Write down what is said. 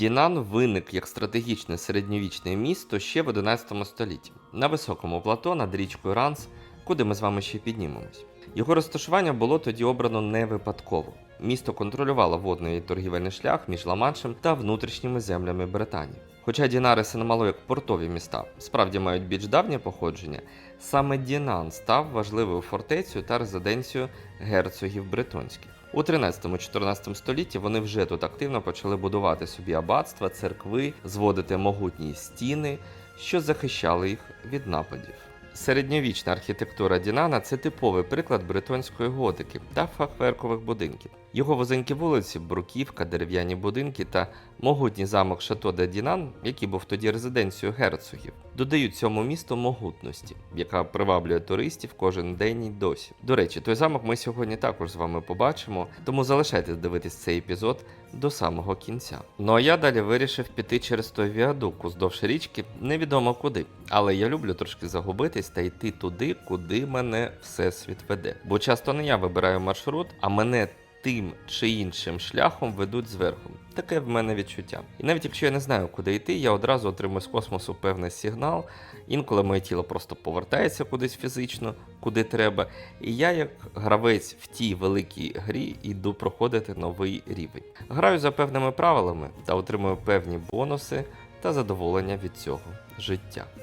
Дінан виник як стратегічне середньовічне місто ще в 11 столітті на високому плато над річкою Ранс, куди ми з вами ще піднімемось. Його розташування було тоді обрано не випадково. Місто контролювало водний торгівельний шлях між Ла-Маншем та внутрішніми землями Британії. Хоча Дінариси немало як портові міста, справді мають більш давнє походження, саме Дінан став важливою фортецею та резиденцією герцогів бретонських. У 13-14 столітті вони вже тут активно почали будувати собі аббатства, церкви, зводити могутні стіни, що захищали їх від нападів. Середньовічна архітектура Дінана це типовий приклад бретонської готики та фахверкових будинків. Його вузенькі вулиці, бруківка, дерев'яні будинки та могутній замок Шато де Дінан, який був тоді резиденцією герцогів, додають цьому місту могутності, яка приваблює туристів кожен день і досі. До речі, той замок ми сьогодні також з вами побачимо, тому залишайтесь дивитись цей епізод до самого кінця. Ну а я далі вирішив піти через той віадук уздовж річки, невідомо куди. Але я люблю трошки загубитись та йти туди, куди мене всесвіт веде. Бо часто не я вибираю маршрут, а мене тим чи іншим шляхом ведуть зверху. Таке в мене відчуття. І навіть якщо я не знаю, куди йти, я одразу отримую з космосу певний сигнал. Інколи моє тіло просто повертається кудись фізично, куди треба. І я, як гравець в тій великій грі, йду проходити новий рівень. Граю за певними правилами та отримую певні бонуси та задоволення від цього життя.